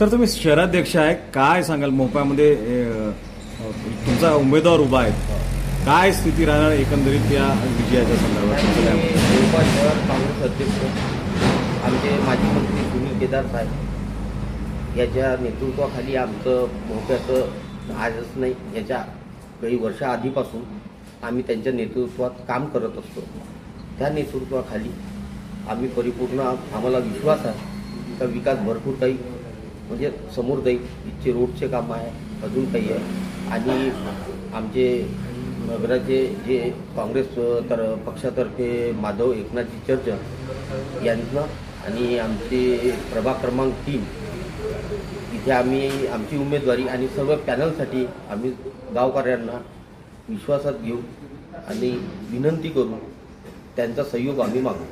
Sir तुम्ही शहराध्यक्ष आहे. काय सांगाल? मोप्यामध्ये तुमचा उमेदवार उभा आहे. काय स्थिती राहणार एकंदरीत या विजयाच्या संदर्भात? तुमचं शहर काँग्रेस अध्यक्ष. आमचे माजी मंत्री सुनील केदार साहेब. याच्या नेतृत्वाखाली आमचं मोप्याचं आजच नाही याच्या काही वर्षाआधीपासून आम्ही त्यांच्या नेतृत्वात काम करत असतो. त्या नेतृत्वाखाली आम्ही परिपूर्ण आम्हाला विश्वास आहे. का विकास भरपूर काही म्हणजे समोर जाईल इथचे रोडचे काम आहे अजून काही आहे. आणि आमचे नगराचे जे काँग्रेस तर पक्षातर्फे माधव एकनाथजी चर्च यांना आणि आमचे प्रभाग क्रमांक तीन इथे आम्ही आमची उमेदवारी आणि सर्व पॅनलसाठी आम्ही गावकऱ्यांना विश्वासात घेऊ आणि विनंती करू त्यांचा सहयोग आम्ही मागू.